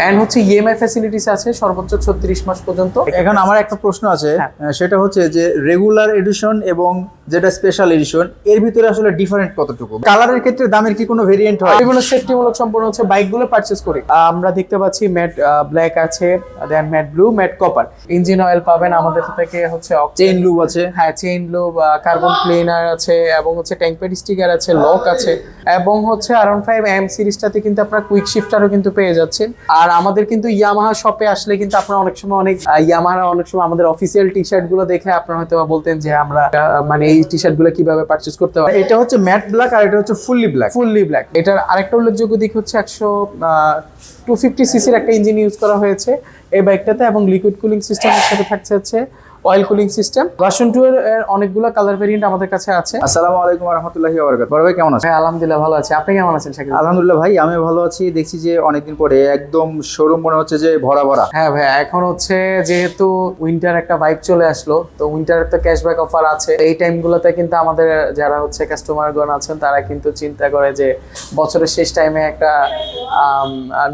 And হচ্ছে EMI facilities আছে সর্বোচ্চ ছত্রিশ মাস পর্যন্ত। এখন আমার একটা প্রশ্ন আছে হ্যাঁ। সেটা হচ্ছে যে রেগুলার এডিশন এবং যেটা স্পেশাল এডিশন এর ভিতরে আসলে ডিফারেন্ট কতটুকু? কালারের ক্ষেত্রে দামের কি কোনো ভেরিয়েন্ট হয়? বিভিন্ন সেফটিমূলক সম্পূর্ণ হচ্ছে বাইকগুলো পারচেস করি। আমরা দেখতে পাচ্ছি ম্যাট ব্ল্যাক আছে then matte blue matte copper engine oil পাবেন আমাদের থেকে হচ্ছে চেইন লুব আছে। হ্যাঁ চেইন লোব কার্বন ক্লিনার আছে এবং হচ্ছে ট্যাঙ্ক প্যাড স্টিকার আছে লক আছে। এবং হচ্ছে আরাউন্ড ফাইভ এম সিরিজটাতে কিন্তু আপনার কুইক শিফটারও কিন্তু পেয়ে যাচ্ছেন। আর আমাদের কিন্তু ইয়ামাহা শপে আসলে কিন্তু আপনারা অনেক সময় অনেক ইয়ামাহা অনেক সময় আমাদের অফিসিয়াল টি শার্টগুলো দেখে আপনারা হয়তো বলতেন যে আমরা মানে এই টি শার্টগুলো কীভাবে পারচেস করতে পারি এটা হচ্ছে ম্যাট ব্ল্যাক আর এটা হচ্ছে ফুললি ব্ল্যাক ফুললি ব্ল্যাক এটার আরেকটা উল্লেখযোগ্য দিক হচ্ছে একশো টু ফিফটি সিসির একটা ইঞ্জিন ইউজ করা হয়েছে। এই বাইকটাতে এবং লিকুইড কুলিং সিস্টেমের সাথে থাকছে হচ্ছে oil cooling system version two এর অনেকগুলো কালার ভেরিয়েন্ট আমাদের কাছে আছে। আসসালামু আলাইকুম রহমতুল্লাহি ওয়াবারাকাতুহু। বড় ভাই কেমন আছেন? ভাই আলহামদুলিল্লাহ ভালো আছি। আপনি কেমন আছেন শাকিব? আলহামদুলিল্লাহ ভাই আমি ভালো আছি। দেখছি যে অনেকদিন পরে একদম শোরুম মনে হচ্ছে যে ভরা ভরা। হ্যাঁ ভাই এখন হচ্ছে যেহেতু উইন্টার একটা বাইক চলে আসলো তো উইন্টারের তো ক্যাশব্যাক অফার আছে। এই টাইমগুলোতে কিন্তু আমাদের যারা হচ্ছে কাস্টমারগণ আছেন তারা কিন্তু চিন্তা করে যে বছরের শেষ টাইমে একটা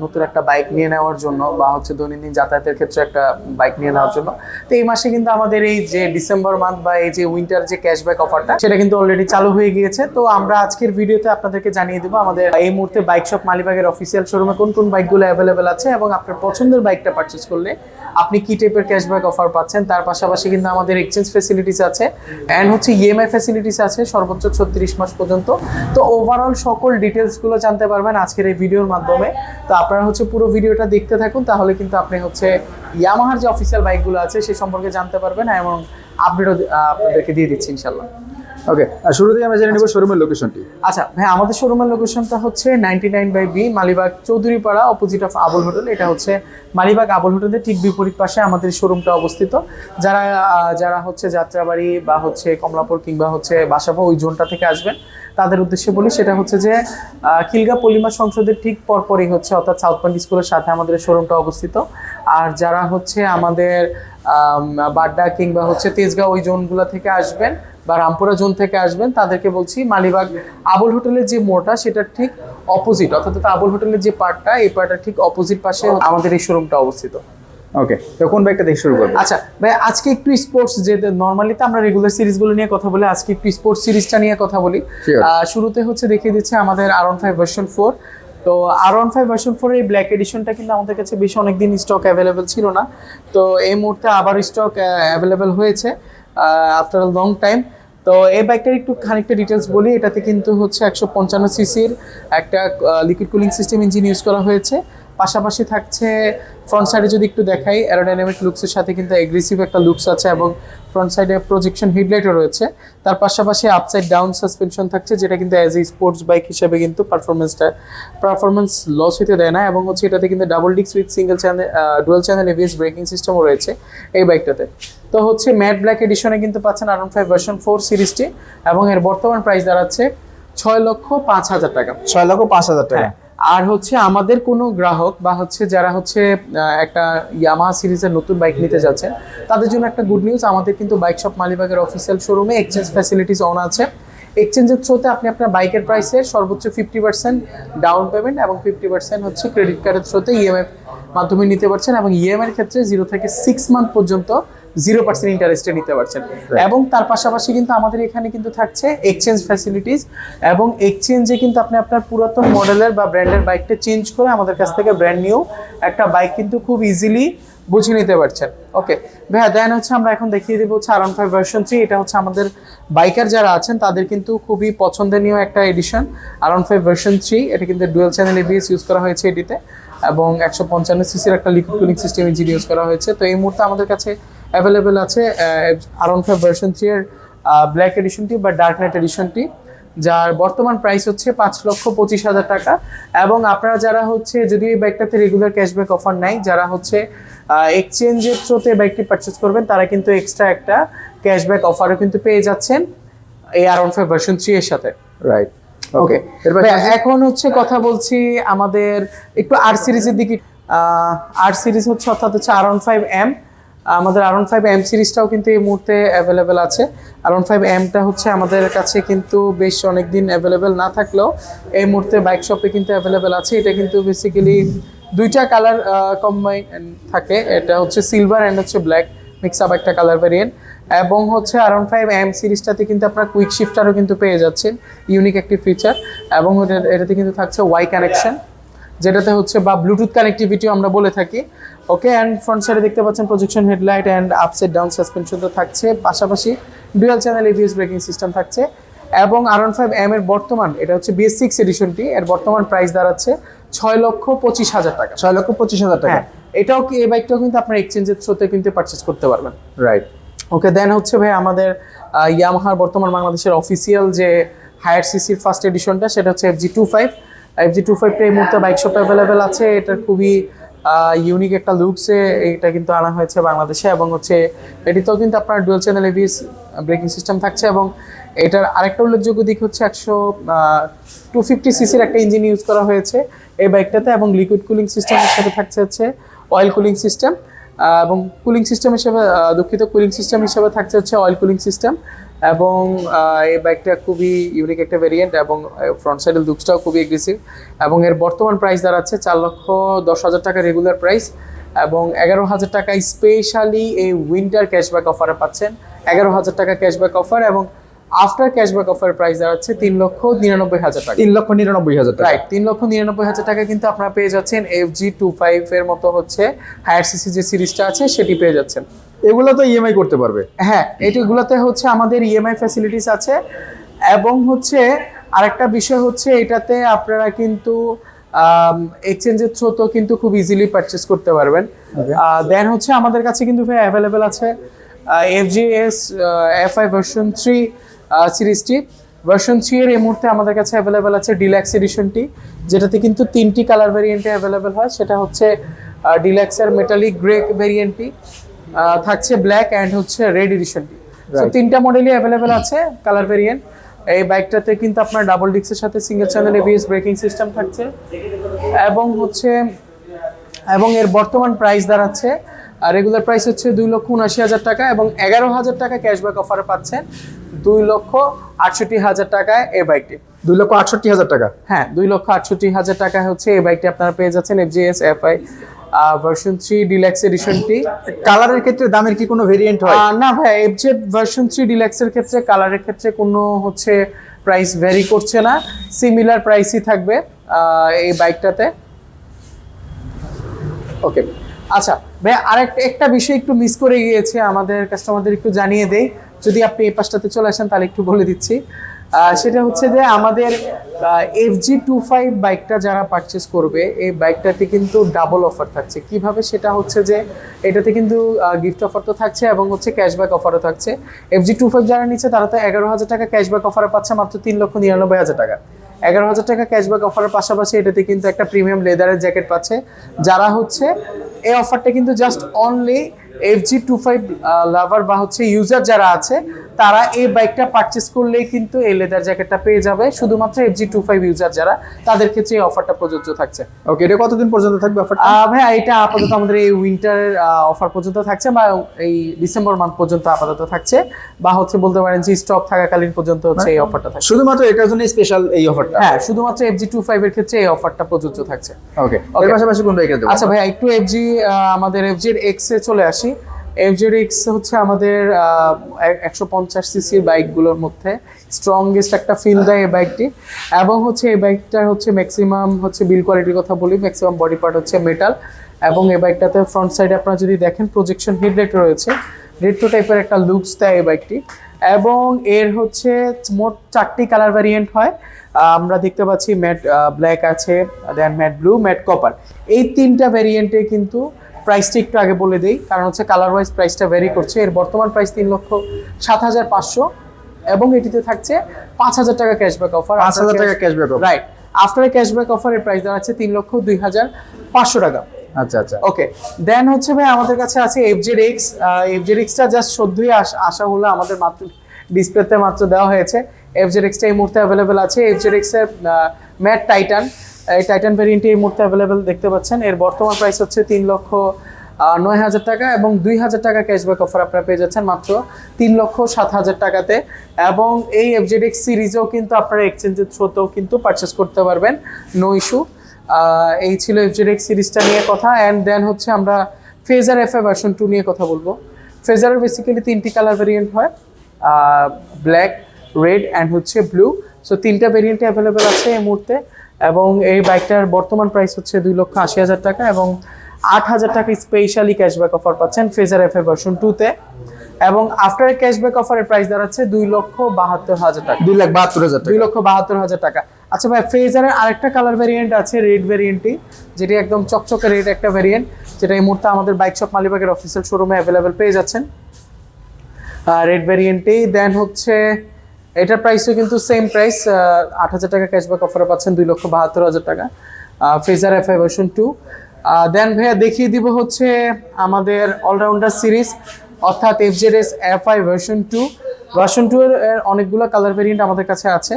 নতুন একটা বাইক নিয়ে নেওয়ার জন্য বা হচ্ছে দৈনন্দিন যাতায়াতের ক্ষেত্রে একটা বাইক নিয়ে নেওয়ার জন্য। তো এই মাসে কিন্তু আমাদের এই যে ডিসেম্বর মান্থ বা এই যে উইন্টার যে ক্যাশব্যাক অফারটা সেটা কিন্তু অলরেডি চালু হয়ে গিয়েছে। তো আমরা আজকের ভিডিওতে আপনাদেরকে জানিয়ে দেবো, আমাদের এই মুহূর্তে বাইক শপ মালিবাগের অফিসিয়াল শোরুমে কোন কোন বাইকগুলো অ্যাভেলেবেল আছে এবং আপনার পছন্দের বাইকটা পারচেস করলে আপনি কি টাইপের ক্যাশব্যাক অফার পাচ্ছেন, তার পাশাপাশি কিন্তু আমাদের এক্সচেঞ্জ ফেসিলিটিস আছে অ্যান্ড হচ্ছে ইএমআই ফেসিলিটিস আছে সর্বোচ্চ ছত্রিশ মাস পর্যন্ত। তো ওভারঅল সকল ডিটেলসগুলো জানতে পারবেন আজকের এই ভিডিওর মাধ্যমে। তো আপনারা হচ্ছে পুরো ভিডিওটা দেখতে থাকুন, তাহলে কিন্তু আপনি হচ্ছে ইয়ামাহার যে অফিসিয়াল বাইকগুলো আছে, সে সম্পর্কে জানতে পারবেন এবং আপডেটও আপনাদেরকে দিয়ে দিচ্ছি ইনশাল্লাহ ওকে আর শুরুতেই আমরা জেনে নেব শোরুমের লোকেশনটি আচ্ছা ভাই আমাদের শোরুমের লোকেশনটা হচ্ছে ninety nine by B Malibagh Chowdhurypara opposite of Abul hotel. এটা হচ্ছে মালিবাগ আবুল হোটেলের ঠিক বিপরীত পাশে আমাদের শোরুমটা অবস্থিত। যারা যারা হচ্ছে যাত্রাবাড়ি বা হচ্ছে কমলাপুর কিংবা হচ্ছে বাসাবো ওই জোনটা থেকে আসবেন তাদের উদ্দেশ্যে বলি সেটা হচ্ছে যে খিলগা পলিমা সংসদের ঠিক পরপরই হচ্ছে অর্থাৎ সাউথ পয়েন্ট স্কুলের সাথে আমাদের শোরুমটা অবস্থিত। আর যারা হচ্ছে আমাদের আম, বাড্ডা কিংবা হচ্ছে তেজগাঁও ওই জোনগুলো থেকে আসবেন বা রামপুরা জোন থেকে আসবেন তাদেরকে বলছি মালিবাগ আবুল হোটেলের যে মোড়টা সেটার ঠিক অপোজিট অর্থাৎ আবুল হোটেলের যে পার্টটা এই পার্টটা ঠিক অপোজিট পাশে আমাদের এই শোরুমটা অবস্থিত। ওকে তো কোন বাইকটা থেকে শুরু করব আচ্ছা ভাই আজকে একটু স্পোর্টস যে নর্মালি তো আমরা রেগুলার সিরিজগুলো নিয়ে কথা বলি আজকে একটু স্পোর্টস সিরিজটা নিয়ে কথা বলি। শুরুতে হচ্ছে দেখিয়ে দিচ্ছে আমাদের R one five version four তো R one five version four এই ব্ল্যাক এডিশনটা কিন্তু আমাদের কাছে বেশ অনেকদিন স্টক অ্যাভেলেবেল ছিল না। তো এই মুহূর্তে আবার স্টক অ্যাভেলেবেল হয়েছে। আফটার আ লং টাইম তো এই বাইকটার একটু খানিকটা ডিটেলস বলি। এটাতে কিন্তু হচ্ছে একশো পঞ্চান্ন সিসির একটা liquid cooling system engine use করা হয়েছে। পাশাপাশি থাকছে ফ্রন্ট সাইডে যদি একটু দেখাই অ্যারোডাইনামিক লুকসের সাথে কিন্তু এগ্রেসিভ একটা লুকস আছে এবং ফ্রন্ট সাইডে প্রজেকশন হেডলাইটও রয়েছে। তার পাশাপাশি আপসাইড ডাউন সাসপেনশন থাকছে যেটা কিন্তু অ্যাজ এ স্পোর্টস বাইক হিসেবে কিন্তু পারফরমেন্সটা পারফরমেন্স লস হতে দেয় না এবং হচ্ছে এটাতে কিন্তু ডাবল ডিক্স with single channel dual channel ABS braking সিস্টেমও রয়েছে এই বাইকটাতে তো হচ্ছে ম্যাট ব্ল্যাক এডিশনে কিন্তু পাচ্ছেন আরন ফাইভ ভার্সন ফোর সিরিজটি এবং এর বর্তমান প্রাইস দাঁড়াচ্ছে ছয় লক্ষ পাঁচ হাজার টাকা। ছয় লক্ষ পাঁচ হাজার টাকা। হ্যাঁ। আর হচ্ছে আমাদের কোনো গ্রাহক বা হচ্ছে যারা হচ্ছে একটা ইয়ামাহা সিরিজের নতুন বাইক নিতে যাচ্ছে, তাদের জন্য একটা গুড নিউজ আমাদের কিন্তু বাইক শপ মালিবাগের অফিসিয়াল শোরুমে এক্সচেঞ্জ ফ্যাসিলিটিস অন আছে। এক্সচেঞ্জের থ্রুতে আপনি আপনার বাইকের প্রাইসের সর্বোচ্চ ফিফটি পার্সেন্ট ডাউন পেমেন্ট এবং ফিফটি পার্সেন্ট হচ্ছে ক্রেডিট কার্ডের থ্রুতে ইএমআই মাধ্যমে নিতে পারছেন এবং ইএমআই এর ক্ষেত্রে জিরো থেকে সিক্স মান্থ পর্যন্ত জিরো পার্সেন্ট ইন্টারেস্টে নিতে পারছেন। এবং তার পাশাপাশি কিন্তু আমাদের এখানে কিন্তু থাকছে এক্সচেঞ্জ ফ্যাসিলিটিস এবং এক্সচেঞ্জে কিন্তু আপনি আপনার পুরাতন মডেলের বা ব্র্যান্ডের বাইকটা চেঞ্জ করে আমাদের কাছ থেকে ব্র্যান্ড নিউ একটা বাইক কিন্তু খুব ইজিলি বুঝে নিতে পারছেন। ওকে ভাইয়া দেন হচ্ছে আমরা এখন দেখিয়ে দেবো হচ্ছে আরাম ফাইভ ভার্সন থ্রি এটা হচ্ছে আমাদের বাইকার যারা আছেন তাদের কিন্তু খুবই পছন্দনীয় একটা এডিশন আরাম ফাইভ ভার্সন থ্রি এটা কিন্তু ডুয়েল চ্যানেল এবিএস ইউজ করা হয়েছে এটিতে এবং একশো পঞ্চান্ন সিসির একটা liquid cooling system engine use করা হয়েছে। তো এই মুহূর্তে আমাদের কাছে অ্যাভেলেবেল আছে R one five version three এর ব্ল্যাক এডিশনটি বা ডার্ক নাইট এডিশনটি যার বর্তমান প্রাইস হচ্ছে পাঁচ লক্ষ পঁচিশ হাজার টাকা। এবং আপনারা যারা হচ্ছে যদি এই বাইকটাতে রেগুলার ক্যাশব্যাক অফার নাই যারা হচ্ছে এক্সচেঞ্জের থ্রোতে বাইকটি পারচেস করবেন তারা কিন্তু এক্সট্রা একটা ক্যাশব্যাক অফারও কিন্তু পেয়ে যাচ্ছেন এই আর ফাইভ ভার্সন থ্রি এর সাথে। রাইট ওকে এখন হচ্ছে কথা বলছি আমাদের একটু আর সিরিজের দিকে আর সিরিজ হচ্ছে অর্থাৎ হচ্ছে আর ওয়ান ফাইভ এম আমাদের আর ফাইভ এম সিরিজটাও কিন্তু এই মুহূর্তে অ্যাভেলেবেল আছে। আর ফাইভ এমটা হচ্ছে আমাদের কাছে কিন্তু বেশ অনেক দিন অ্যাভেলেবেল না থাকলেও এই মুহূর্তে বাইক শপে কিন্তু অ্যাভেলেবেল আছে। এটা কিন্তু বেসিক্যালি দুইটা কালার কম্বাইন থাকে। এটা হচ্ছে সিলভার অ্যান্ড হচ্ছে ব্ল্যাক মিক্স আপ একটা কালার ভ্যারিয়েন্ট এবং হচ্ছে আরাউন্ড ফাইভ এম সিরিজটাতে কিন্তু আপনার কুইক শিফটারও কিন্তু পেয়ে যাচ্ছেন। ইউনিক একটি ফিচার এবং এটাতে কিন্তু থাকছে ওয়াই কানেকশন যেটাতে হচ্ছে বা ব্লুটুথ কানেক্টিভিটিও আমরা বলে থাকি। ওকে অ্যান্ড ফ্রন্ট সাইডে দেখতে পাচ্ছেন projection headlight and upside down suspension তো থাকছে। পাশাপাশি dual channel ABS braking system থাকছে। এবং আর ফাইভ এম এর বর্তমান এটা হচ্ছে বিএস সিক্স এডিশনটি এর বর্তমান প্রাইস দাঁড়াচ্ছে ছয় লক্ষ পঁচিশ হাজার টাকা। ছয় লক্ষ পঁচিশ হাজার টাকা। হ্যাঁ এটাও কি এই বাইকটাও কিন্তু আপনার এক্সচেঞ্জের থ্রোতে কিন্তু পারচেস করতে পারবেন। রাইট ওকে দেন হচ্ছে ভাই আমাদের ইয়ামাহার বর্তমান বাংলাদেশের অফিসিয়াল যে হায়ার সিসির ফার্স্ট এডিশনটা সেটা হচ্ছে F G two five F G two ফাইভটা এই মুহূর্তে বাইক শপ অ্যাভেলেবেল আছে। এটা খুবই ইউনিক একটা লুকসে এটা কিন্তু আনা হয়েছে বাংলাদেশে এবং হচ্ছে এটিতেও কিন্তু আপনার dual channel ABS braking system থাকছে এবং এটার আরেকটা উল্লেখযোগ্য দিক হচ্ছে একশো টু ফিফটি সিসির একটা ইঞ্জিন ইউজ করা হয়েছে এই বাইকটাতে এবং লিকুইড কুলিং সিস্টেমের সাথে থাকছে হচ্ছে অয়েল কুলিং সিস্টেম এবং কুলিং সিস্টেম হিসেবে দুঃখিত কুলিং সিস্টেম হিসেবে থাকছে হচ্ছে অয়েল কুলিং সিস্টেম এবং এই বাইকটা খুবই ইউনিক একটা ভেরিয়েন্ট এবং ফ্রন্ট সাইডের লুকসটাও খুবই এগ্রেসিভ এবং এর বর্তমান প্রাইস দাঁড়াচ্ছে চার লক্ষ দশ হাজার টাকা রেগুলার প্রাইস এবং এগারো হাজার টাকা স্পেশালি এই উইন্টার ক্যাশব্যাক অফারে পাচ্ছেন। এগারো হাজার টাকা ক্যাশব্যাক অফার এবং আফটার ক্যাশব্যাক অফার প্রাইস দাঁড়াচ্ছে তিন লক্ষ নিরানব্বই হাজার টাকা। তিন লক্ষ নিরানব্বই হাজার টাকা। রাইট তিন লক্ষ নিরানব্বই হাজার টাকা কিন্তু আপনারা পেয়ে যাচ্ছেন এফ জি টু ফাইভ এর মতো হচ্ছে হায়ার সিসি যে সিরিজটা আছে সেটি পেয়ে যাচ্ছেন। এগুলো তো ইএমআই করতে পারবে। হ্যাঁ এটিগুলোতে হচ্ছে আমাদের ইএমআই ফ্যাসিলিটিস আছে এবং হচ্ছে আরেকটা বিষয় হচ্ছে এটাতে আপনারা কিন্তু এক্সচেঞ্জের থ্রোতেও কিন্তু খুব ইজিলি পারচেস করতে পারবেন। দেন হচ্ছে আমাদের কাছে কিন্তু ভাই অ্যাভেলেবেল আছে F G S F I version three সিরিজটি ভার্সন থ্রি এর এই মুহূর্তে আমাদের কাছে অ্যাভেলেবেল আছে ডিল্যাক্স এডিশনটি যেটাতে কিন্তু তিনটি কালার ভেরিয়েন্টে অ্যাভেলেবেল হয়। সেটা হচ্ছে ডিল্যাক্সের মেটালিক গ্রে ভেরিয়েন্টটি থাকছে ব্ল্যাক অ্যান্ড হচ্ছে রেড এডিশনটি তো তিনটা মডেলই অ্যাভেলেবেল আছে কালার ভেরিয়েন্ট এই বাইকটাতে কিন্তু আপনার ডাবল ডিক্সের সাথে single channel ABS braking system থাকছে। এবং হচ্ছে এবং এর বর্তমান প্রাইস দাঁড়াচ্ছে রেগুলার প্রাইস হচ্ছে দুই লক্ষ উনআশি হাজার টাকা এবং এগারো হাজার টাকা ক্যাশব্যাক অফারে পাচ্ছেন দুই লক্ষ আটষট্টি হাজার টাকায় এই বাইকটি দুই লক্ষ আটষট্টি হাজার টাকা? হ্যাঁ দুই লক্ষ আটষট্টি হাজার টাকা হচ্ছে এই বাইকটি আপনারা পেয়ে যাচ্ছেন FGS FI version three deluxe এডিশনটি কালারের ক্ষেত্রে দামের কি কোনো ভেরিয়েন্ট হয়? না ভাই এফজেড ভার্সন থ্রি ডিলাক্সের ক্ষেত্রে কালারের ক্ষেত্রে কোনো হচ্ছে প্রাইস ভ্যারি করছে না। সিমিলার প্রাইসই থাকবে এই বাইকটাতে ওকে আচ্ছা ভাই, আরেকটা, একটা বিষয় একটু মিস করে গিয়েছে আমাদের কাস্টমারদের একটু জানিয়ে দেই। যদি আপনি এই পাশটাতে চলে আসেন, তাহলে একটু বলে দিচ্ছি। সেটা হচ্ছে যে আমাদের এফ জি টু ফাইভ বাইকটা যারা পারচেস করবে, এই বাইকটাতে কিন্তু ডাবল অফার থাকছে। কীভাবে? সেটা হচ্ছে যে এটাতে কিন্তু গিফট অফার তো থাকছে এবং হচ্ছে ক্যাশব্যাক অফারও থাকছে। এফ জি টু ফাইভ যারা নিচ্ছে, তারা তো এগারো হাজার টাকা ক্যাশব্যাক অফারে পাচ্ছে মাত্র তিন লক্ষ নিরানব্বই হাজার টাকা। এগারো হাজার টাকা ক্যাশব্যাক অফারের পাশাপাশি এটাতে কিন্তু একটা প্রিমিয়াম লেদারের জ্যাকেট পাচ্ছে। যারা হচ্ছে, এই অফারটা কিন্তু just only F G two five lover বা হচ্ছে ইউজার যারা আছে তারা এই বাইকটা পারচেস করলেই কিন্তু এই লেদার জ্যাকেটটা পেয়ে যাবে। শুধুমাত্র F G two five user যারা তাদের ক্ষেত্রে এই অফারটা প্রযোজ্য থাকছে। ওকে এটা কতদিন পর্যন্ত থাকবে অফারটা ভাইয়া এটা আপাতত আমাদের এই উইন্টার অফার পর্যন্ত থাকছে বা এই ডিসেম্বর মান্থ পর্যন্ত আপাতত থাকছে। বা হচ্ছে বলতে পারেন যে স্টক থাকাকালীন পর্যন্ত হচ্ছে এই অফারটা থাকছে। শুধুমাত্র এটার জন্য স্পেশাল এই অফারটা হ্যাঁ শুধুমাত্র এফ জি টু ফাইভ এর ক্ষেত্রে এই অফারটা প্রযোজ্য থাকছে। ওকে এর পাশাপাশি কোন বাইকের আচ্ছা ভাই একটু এফজি আমাদের এফজির এক্স এ চলে আসি। এফজির এক্স হচ্ছে আমাদের একশো পঞ্চাশ সিসির বাইকগুলোর মধ্যে স্ট্রংগেস্ট একটা ফিল দেয় এই বাইকটি। এবং হচ্ছে এই বাইকটা হচ্ছে ম্যাক্সিমাম হচ্ছে বিল কোয়ালিটির কথা বলি ম্যাক্সিমাম বডি পার্ট হচ্ছে মেটাল এবং এই বাইকটাতে ফ্রন্ট সাইডে আপনারা যদি দেখেন প্রজেকশন হেডলাইট রয়েছে। রেট্রো টাইপের একটা লুকস দেয় এই বাইকটি। এবং এর হচ্ছে মোট চারটি কালার ভ্যারিয়েন্ট হয়। আমরা দেখতে পাচ্ছি ম্যাট ব্ল্যাক আছে then matte blue matte copper এই তিনটা ভ্যারিয়েন্টে কিন্তু প্রাইসটা একটু আগে বলে দিই কারণ হচ্ছে কালার ওয়াইজ প্রাইসটা ভ্যারি করছে। এর বর্তমান প্রাইস তিন লক্ষ সাত হাজার পাঁচশো এবং এটিতে থাকছে পাঁচ হাজার টাকা ক্যাশব্যাক অফার পাঁচ হাজার টাকা ক্যাশব্যাক রাইট আফটার ক্যাশব্যাক অফারের প্রাইস দাঁড়াচ্ছে তিন লক্ষ দুই হাজার পাঁচশো টাকা। আচ্ছা আচ্ছা। ওকে দেন হচ্ছে ভাই আমাদের কাছে আছে এফজেড এক্স এফজেড এক্সটা জাস্ট সদ্যই আস- আসা হলো আমাদের মাত্র ডিসপ্লেতে মাত্র দেওয়া হয়েছে। এফজেড এক্সটা এই মুহূর্তে অ্যাভেলেবেল আছে। এফজেড এক্সের ম্যাট টাইটান এই টাইটান ভেরিয়েন্টটি এই মুহূর্তে অ্যাভেলেবেল দেখতে পাচ্ছেন। এর বর্তমান প্রাইস হচ্ছে তিন লক্ষ নয় হাজার টাকা এবং দুই হাজার টাকা ক্যাশব্যাক অফার আপনারা পেয়ে যাচ্ছেন মাত্র তিন লক্ষ সাত হাজার টাকাতে। এবং এই এফজেড এক্স সিরিজেও কিন্তু আপনারা এক্সচেঞ্জের থ্রোতেও কিন্তু পারচেস করতে পারবেন নো ইস্যু এই ছিল এফজেডএক্স সিরিজটা নিয়ে কথা। অ্যান্ড দেন হচ্ছে আমরা Fazer F A version two নিয়ে কথা বলব। ফেজারের বেসিক্যালি তিনটি কালার ভেরিয়েন্ট হয় ব্ল্যাক রেড অ্যান্ড হচ্ছে ব্লু সো তিনটা ভেরিয়েন্টে অ্যাভেলেবেল আছে এই মুহূর্তে। এবং এই বাইকটার বর্তমান প্রাইস হচ্ছে দুই লক্ষ আশি হাজার টাকা এবং আট হাজার টাকা স্পেশালি ক্যাশব্যাক অফার পাচ্ছেন ফেজার এফ এ ভার্সন টুতে এবং আফটার ক্যাশব্যাক অফারের প্রাইস দাঁড়াচ্ছে দুই লক্ষ বাহাত্তর হাজার টাকা। দুই লাখ বাহাত্তর হাজার দুই লক্ষ বাহাত্তর হাজার টাকা। আচ্ছা ভাই ফ্রেজারের আরেকটা কালার ভেরিয়েন্ট আছে রেড ভেরিয়েন্টটি যেটি একদম চকচকে রেড একটা ভেরিয়েন্ট যেটা এই মুহূর্তে আমাদের বাইক শপ মালিবাগের অফিসিয়াল শোরুমে অ্যাভেলেবেল পেয়ে যাচ্ছেন। রেড ভেরিয়েন্টটি দেন হচ্ছে এটার প্রাইসও কিন্তু সেম প্রাইস আট হাজার টাকা ক্যাশব্যাক অফারে পাচ্ছেন দুই লক্ষ বাহাত্তর হাজার টাকা। Fazer F I version two then ভাইয়া দেখিয়ে দিব হচ্ছে আমাদের অলরাউন্ডার সিরিজ অর্থাৎ F Z S F I version two version two এর অনেকগুলো কালার ভেরিয়েন্ট আমাদের কাছে আছে।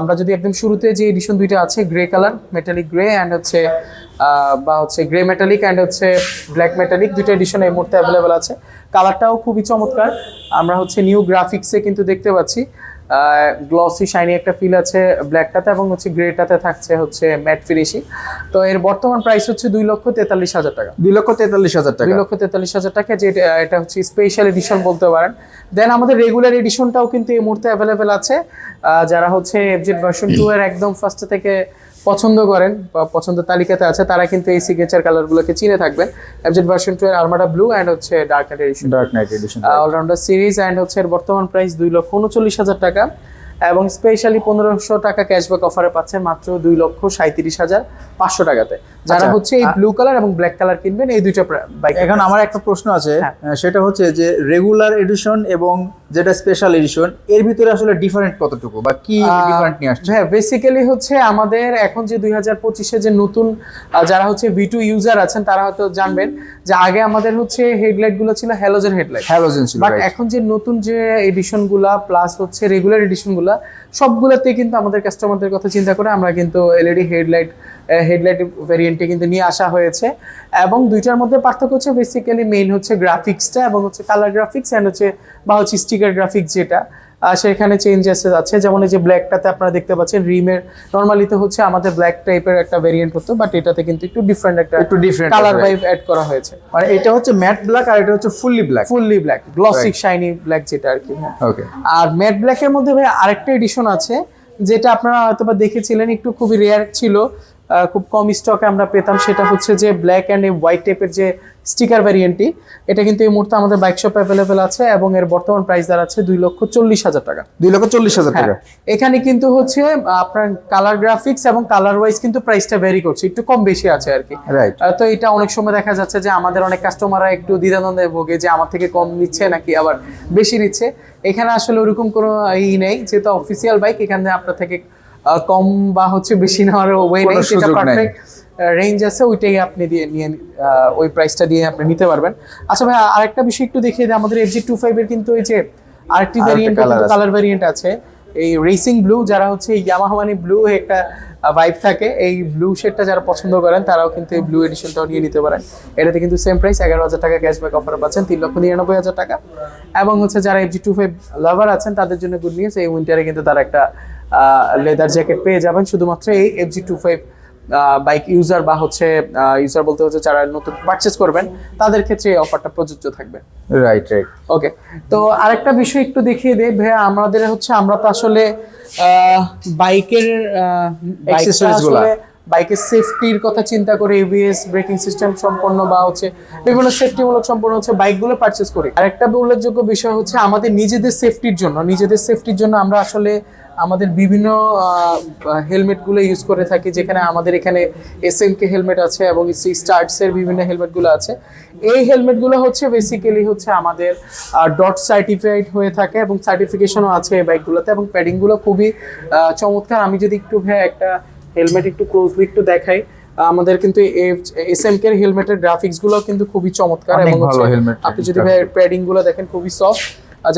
আমরা যদি একদম শুরুতে যে এডিশন দুইটা আছে grey colour metallic grey and হচ্ছে বা হচ্ছে গ্রে মেটালিক অ্যান্ড হচ্ছে ব্ল্যাক মেটালিক দুইটা এডিশন এই মুহূর্তে অ্যাভেলেবেল আছে। কালারটাও খুবই চমৎকার। আমরা হচ্ছে নিউ গ্রাফিক্সে কিন্তু দেখতে পাচ্ছি। গ্লসি শাইনি একটা ফিল আছে ব্ল্যাকটাতে এবং হচ্ছে গ্রেটাতে থাকছে হচ্ছে ম্যাট ফিনিশিং তো এর বর্তমান প্রাইস হচ্ছে দুই লক্ষ তেতাল্লিশ হাজার টাকা। দুই লক্ষ তেতাল্লিশ হাজার টাকা। দুই লক্ষ তেতাল্লিশ হাজার টাকা যে এটা হচ্ছে স্পেশাল এডিশন বলতে পারেন। দেন আমাদের রেগুলার এডিশনটাও কিন্তু এই মুহূর্তে অ্যাভেলেবেল আছে। যারা হচ্ছে এফজেড ভার্সন টু এর একদম ফার্স্ট থেকে পছন্দ করেন বা পছন্দের তালিকাতে আছে তারা কিন্তু এই সিগনেচার কালারগুলোকে চিনে থাকবেন। অ্যাবজেট ভার্সন টু এর আর্মাটা ব্লু অ্যান্ড হচ্ছে dark knight edition dark knight edition allrounder series and হচ্ছে এর বর্তমান প্রাইস দুই লক্ষ উনচল্লিশ হাজার টাকা। এবং স্পেশালি পনেরোশো টাকা ক্যাশব্যাক অফারে পাচ্ছেন মাত্র দুই লক্ষ সাঁত্রিশ হাজার পাঁচশো টাকাতে। যারা আচ্ছা, হচ্ছে এই ব্লু কালার এবং ব্ল্যাক কালার কিনবেন এই দুইটা বাইক এখন আমার একটা প্রশ্ন আছে হ্যাঁ। সেটা হচ্ছে যে রেগুলার এডিশন এবং যেটা স্পেশাল এডিশন এর ভিতরে আসলে ডিফারেন্ট কতটুকু বা কি ডিফারেন্ট নিয়ে আসছে? হ্যাঁ বেসিক্যালি হচ্ছে আমাদের এখন যে দুই হাজার পঁচিশে যে নতুন যারা হচ্ছে ভি টু ইউজার আছেন তারা হয়তো জানবেন যে আগে আমাদের হচ্ছে হেডলাইটগুলো ছিল হ্যালোজেন হেডলাইট হ্যালোজেন ছিল বাট এখন যে নতুন যে এডিশনগুলা প্লাস হচ্ছে রেগুলার এডিশনগুলা সবগুলাতে কিন্তু আমাদের কাস্টমারদের কথা চিন্তা করে আমরা কিন্তু এলইডি হেডলাইট হেডলাইট ভেরিয়েন্টে কিন্তু নিয়ে আসা হয়েছে। এবং দুইটার মধ্যে পার্থক্য হচ্ছে বেসিক্যালি মেইন হচ্ছে গ্রাফিক্সটা এবং হচ্ছে কালার গ্রাফিক্স অ্যান্ড হচ্ছে বা হচ্ছে স্টিকার গ্রাফিক্স যেটা। সেখানে চেঞ্জেস আছে। যেমন এই যে ব্ল্যাকটাতে আপনারা দেখতে পাচ্ছেন রিমের নর্মালি তো হচ্ছে আমাদের ব্ল্যাক টাইপের একটা ভেরিয়েন্ট হতো বাট এটাতে কিন্তু একটু ডিফারেন্ট একটা একটু ডিফারেন্ট কালার ভাইব অ্যাড করা হয়েছে। মানে এটা হচ্ছে ম্যাট ব্ল্যাক আর এটা হচ্ছে fully black fully black glossy shiny black যেটা আর কি হ্যাঁ। ওকে আর ম্যাট ব্ল্যাকের মধ্যে ভাই আরেকটা এডিশন আছে যেটা আপনারা হয়তো বা দেখেছিলেন একটু খুবই রেয়ার ছিল খুব কম স্টকে আমরা পেতাম সেটা হচ্ছে যে ব্ল্যাক অ্যান্ড হোয়াইট টাইপের যে স্টিকার ভ্যারিয়েন্টটি এটা কিন্তু এই মুহূর্তে আমাদের বাইক শপ অ্যাভেলেবেল আছে এবং এর বর্তমান প্রাইস দাঁড়াচ্ছে দুই লক্ষ চল্লিশ হাজার টাকা। দুই লক্ষ চল্লিশ হাজার হ্যাঁ টাকা। এখানে কিন্তু হচ্ছে আপনার কালার গ্রাফিক্স এবং কালার ওয়াইজ কিন্তু প্রাইসটা ভ্যারি করছে একটু কম বেশি আছে আর কি। তো এটা অনেক সময় দেখা যাচ্ছে যে আমাদের অনেক কাস্টমাররা একটু দ্বিধাদ্বন্দ্বে ভোগে যে আমার থেকে কম নিচ্ছে নাকি আবার বেশি নিচ্ছে। এখানে আসলে ওরকম কোনো ই নেই যেহেতু অফিসিয়াল বাইক এখানে আপনার থেকে কম বা হচ্ছে বেশি নেওয়ার ওয়ে নেই নাই। পারফেক্ট রেঞ্জ আছে ওইটাই আপনি দিয়ে নিয়ে ওই প্রাইসটা দিয়ে আপনি নিতে পারবেন। আচ্ছা ভাই আরেকটা বিষয় একটু দেখিয়ে দিই আমাদের এফজি টু ফাইভ এর কিন্তু এই যে আরেকটি colour কালার ভেরিয়েন্ট আছে। এই রেসিং ব্লু যারা হচ্ছে ইয়ামাহা মানে ব্লু একটা ভাইব থাকে এই ব্লু শেডটা যারা পছন্দ করেন তারাও কিন্তু এই ব্লু এডিশনটাও নিয়ে নিতে পারেন। এটাতে কিন্তু সেম প্রাইস এগারো হাজার টাকা ক্যাশব্যাক অফার পাচ্ছেন তিন লক্ষ নিরানব্বই হাজার টাকা। এবং হচ্ছে যারা এফজি টু ফাইভ লাভার আছেন তাদের জন্য গুড নিউজ এই উইন্টারে কিন্তু তারা একটা লেদার জ্যাকেট পেয়ে যাবেন। শুধুমাত্র এই FG two five bike user বা হচ্ছে ইউজার বলতে হচ্ছে যারা নতুন পারচেস করবেন তাদের ক্ষেত্রে এই অফারটা প্রযোজ্য থাকবে। রাইট রাইট ওকে তো আরেকটা বিষয় একটু দেখিয়ে দেই। ভাইয়া আমাদের হচ্ছে আমরা তো আসলে বাইকের বাইকের সেফটির কথা চিন্তা করে এবিএস ব্রেকিং সিস্টেম সম্পন্ন বা হচ্ছে বিভিন্ন সেফটিমূলক সম্পন্ন হচ্ছে বাইকগুলো পারচেস করি। আরেকটা উল্লেখযোগ্য বিষয় হচ্ছে আমাদের নিজেদের সেফটির জন্য নিজেদের সেফটির জন্য আমরা আসলে আমাদের বিভিন্ন হেলমেটগুলো ইউজ করে থাকি যেখানে আমাদের এখানে এস এম কে হেলমেট আছে এবং স্টার্টসের বিভিন্ন হেলমেটগুলো আছে। এই হেলমেটগুলো হচ্ছে বেসিক্যালি হচ্ছে আমাদের ডট সার্টিফাইড হয়ে থাকে এবং সার্টিফিকেশনও আছে এই বাইকগুলোতে এবং প্যাডিংগুলো খুবই চমৎকার। আমি যদি একটু ভাই একটা হেলমেট একটু ক্লোজলি একটু দেখাই আমাদের কিন্তু এস এম কে হেলমেটের গ্রাফিক্সগুলো কিন্তু খুবই চমৎকার এবং আপনি যদি ভাই প্যাডিংগুলো দেখেন খুবই সফট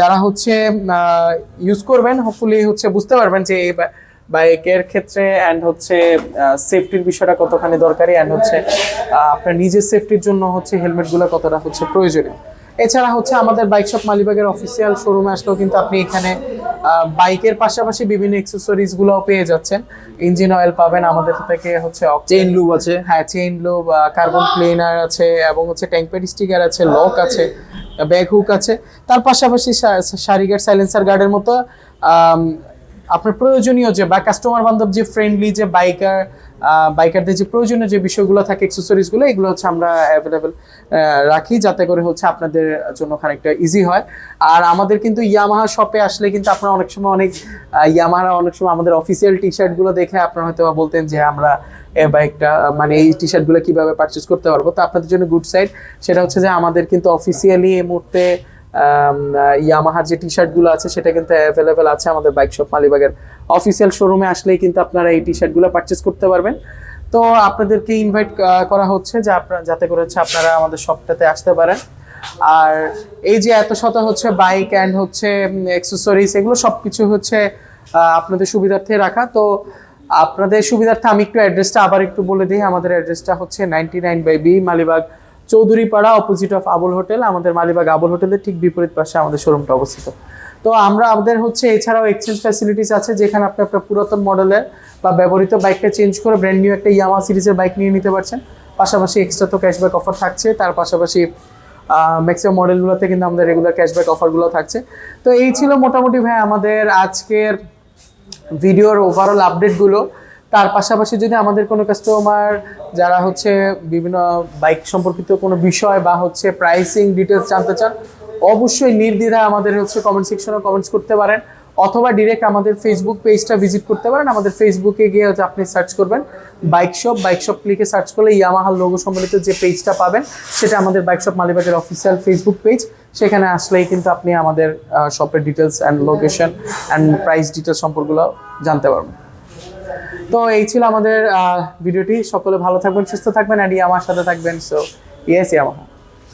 যারা হচ্ছে ইউজ করবেন হোপফুলি হচ্ছে বুঝতে পারবেন যে এই বাইকের ক্ষেত্রে অ্যান্ড হচ্ছে সেফটির বিষয়টা কতখানি দরকারি অ্যান্ড হচ্ছে আপনার নিজের সেফটির জন্য হচ্ছে হেলমেটগুলো কতটা হচ্ছে প্রয়োজনীয়। এছাড়া হচ্ছে আমাদের বাইক শপ মালিবাগের অফিসিয়াল শোরুমে আসলেও কিন্তু আপনি এখানে বাইকের পাশাপাশি বিভিন্ন অ্যাক্সেসরিজগুলোও পেয়ে যাচ্ছেন। ইঞ্জিন অয়েল পাবেন আমাদের থেকে হচ্ছে চেইন লুব আছে। হ্যাঁ চেইন লুব কার্বন ক্লিনার আছে এবং হচ্ছে ট্যাঙ্ক প্যাড স্টিকার আছে লক আছে। ব্যাগ হুক আছে। তার পাশাপাশি সারি গার্ড সাইলেন্সার গার্ডের মতো আপনার প্রয়োজনীয় যে বা কাস্টমার বান্ধব যে ফ্রেন্ডলি যে বাইকার বাইকারদের যে প্রয়োজনীয় যে বিষয়গুলো থাকে অ্যাক্সেসরিজগুলো এগুলো হচ্ছে আমরা অ্যাভেলেবেল রাখি। যাতে করে হচ্ছে আপনাদের জন্য খানিকটা ইজি হয়। আর আমাদের কিন্তু ইয়ামাহা শপে আসলে কিন্তু আপনারা অনেক সময় অনেক ইয়ামাহা অনেক সময় আমাদের অফিসিয়াল টি শার্টগুলো দেখে আপনারা হয়তো বলতেন যে আমরা বাইকটা মানে এই টি শার্টগুলো কীভাবে পারচেজ করতে পারব। তো আপনাদের জন্য গুড সাইড সেটা হচ্ছে যে আমাদের কিন্তু অফিসিয়ালি এই মুহূর্তে ইয়ামাহার যে টি শার্টগুলো আছে, সেটা কিন্তু অ্যাভেলেবেল আছে আমাদের বাইক শপ মালিবাগের অফিসিয়াল শোরুমে আসলেই কিন্তু আপনারা এই টি শার্টগুলো পারচেজ করতে পারবেন। তো আপনাদেরকে ইনভাইট করা হচ্ছে যে আপনারা, যাতে করে হচ্ছে আপনারা আমাদের শপটাতে আসতে পারেন। আর এই যে এত শত হচ্ছে বাইক অ্যান্ড হচ্ছে অ্যাক্সেসরিজ এগুলো সব কিছু হচ্ছে আপনাদের সুবিধার্থে রাখা। তো আপনাদের সুবিধার্থে আমি একটু অ্যাড্রেসটা আবার একটু বলে দিই। আমাদের অ্যাড্রেসটা হচ্ছে ninety nine by B Malibagh Chowdhurypara opposite of Abul hotel. আমাদের মালিবাগ আবুল হোটেলের ঠিক বিপরীত পাশে আমাদের শোরুমটা অবস্থিত। তো আমরা আমাদের হচ্ছে এছাড়াও এক্সচেঞ্জ ফ্যাসিলিটিস আছে যেখানে আপনি আপনার পুরাতন মডেলের বা ব্যবহৃত বাইকটা চেঞ্জ করে ব্র্যান্ড নিউ একটা ইয়ামা সিরিজের বাইক নিয়ে নিতে পারছেন। পাশাপাশি এক্সট্রা তো ক্যাশব্যাক অফার থাকছে। তার পাশাপাশি ম্যাক্সিমাম মডেলগুলোতে কিন্তু আমাদের রেগুলার ক্যাশব্যাক অফারগুলো থাকছে। তো এই ছিল মোটামুটি ভাই আমাদের আজকের ভিডিওর ওভারঅল আপডেটগুলো তার পাশাপাশি যদি আমাদের কোনো কাস্টমার যারা হচ্ছে বিভিন্ন বাইক সম্পর্কিত কোনো বিষয় বা হচ্ছে প্রাইসিং ডিটেলস জানতে চান অবশ্যই নির্দ্বিধায় আমাদের হচ্ছে কমেন্ট সেকশনে কমেন্টস করতে পারেন, অথবা ডিরেক্ট আমাদের ফেসবুক পেজটা ভিজিট করতে পারেন। আমাদের ফেসবুকে গিয়ে হচ্ছে আপনি সার্চ করবেন বাইক শপ বাইক শপ ক্লিকে সার্চ করলে ইয়ামাহাল লোগো সম্বলিত যে পেজটা পাবেন, সেটা আমাদের বাইক শপ মালিবাগের অফিসিয়াল ফেসবুক পেজ সেখানে আসলেই কিন্তু আপনি আমাদের শপের details and location and price details সম্পর্কগুলো জানতে পারবেন। তো এই ছিল আমাদের ভিডিওটি সকলে ভালো থাকবেন, সুস্থ থাকবেন অ্যান্ড আমার সাথে থাকবেন। So yes Yamaha